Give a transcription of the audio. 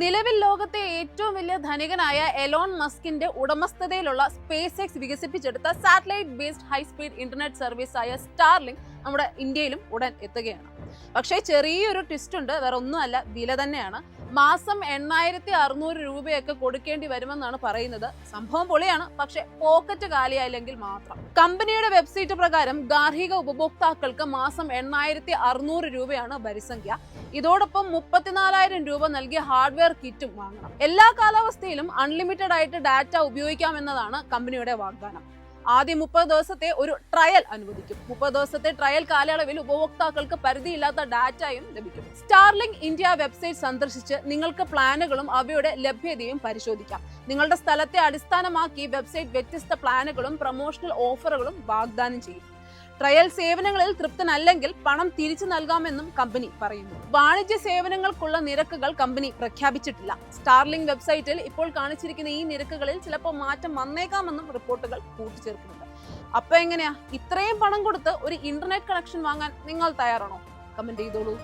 നിലവിൽ ലോകത്തെ ഏറ്റവും വലിയ ധനികനായ എലോൺ മസ്കിന്റെ ഉടമസ്ഥതയിലുള്ള സ്പേസ് എക്സ് വികസിപ്പിച്ചെടുത്ത satellite based high speed internet service ആയ സ്റ്റാർലിങ്ക് നമ്മുടെ ഇന്ത്യയിലും ഉടൻ എത്തുകയാണ്. പക്ഷേ ചെറിയൊരു ട്വിസ്റ്റ് ഉണ്ട് വേറെ ഒന്നുമല്ല വില തന്നെയാണ്. മാസം എണ്ണായിരത്തി അറുന്നൂറ് രൂപയൊക്കെ കൊടുക്കേണ്ടി വരുമെന്നാണ് പറയുന്നത്. സംഭവം പൊളിയാണ് പക്ഷെ പോക്കറ്റ് കാലിയായില്ലെങ്കിൽ മാത്രം. കമ്പനിയുടെ വെബ്സൈറ്റ് പ്രകാരം ഗാർഹിക ഉപഭോക്താക്കൾക്ക് മാസം എണ്ണായിരത്തി അറുന്നൂറ് രൂപയാണ് വരിസംഖ്യ ഇതോടൊപ്പം മുപ്പത്തിനാലായിരം രൂപ നൽകിയ ഹാർഡ്വെയർ കിറ്റും വാങ്ങണം. എല്ലാ കാലാവസ്ഥയിലും അൺലിമിറ്റഡ് ആയിട്ട് ഡാറ്റ ഉപയോഗിക്കാമെന്നതാണ് കമ്പനിയുടെ വാഗ്ദാനം. ആദ്യ മുപ്പത് ദിവസത്തെ ഒരു ട്രയൽ അനുവദിക്കും. മുപ്പത് ദിവസത്തെ ട്രയൽ കാലയളവിൽ ഉപഭോക്താക്കൾക്ക് പരിധിയില്ലാത്ത ഡാറ്റയും ലഭിക്കും. സ്റ്റാർലിംഗ് ഇന്ത്യ വെബ്സൈറ്റ് സന്ദർശിച്ച് നിങ്ങൾക്ക് പ്ലാനുകളും അവയുടെ ലഭ്യതയും പരിശോധിക്കാം. നിങ്ങളുടെ സ്ഥലത്തെ അടിസ്ഥാനമാക്കി വെബ്സൈറ്റ് വ്യത്യസ്ത പ്ലാനുകളും പ്രൊമോഷണൽ ഓഫറുകളും വാഗ്ദാനം ചെയ്യും. ട്രയൽ സേവനങ്ങളിൽ തൃപ്തനല്ലെങ്കിൽ പണം തിരിച്ചു നൽകാമെന്നും കമ്പനി പറയുന്നു. വാണിജ്യ സേവനങ്ങൾക്കുള്ള നിരക്കുകൾ കമ്പനി പ്രഖ്യാപിച്ചിട്ടില്ല. സ്റ്റാർലിംഗ് വെബ്സൈറ്റിൽ ഇപ്പോൾ കാണിച്ചിരിക്കുന്ന ഈ നിരക്കുകളിൽ ചിലപ്പോൾ മാറ്റം വന്നേക്കാമെന്നും റിപ്പോർട്ടുകൾ കൂട്ടിച്ചേർക്കുന്നുണ്ട്. അപ്പൊ എങ്ങനെയാ? ഇത്രയും പണം കൊടുത്ത് ഒരു ഇന്റർനെറ്റ് കണക്ഷൻ വാങ്ങാൻ നിങ്ങൾ തയ്യാറാണോ? കമന്റ് ചെയ്തോളൂ.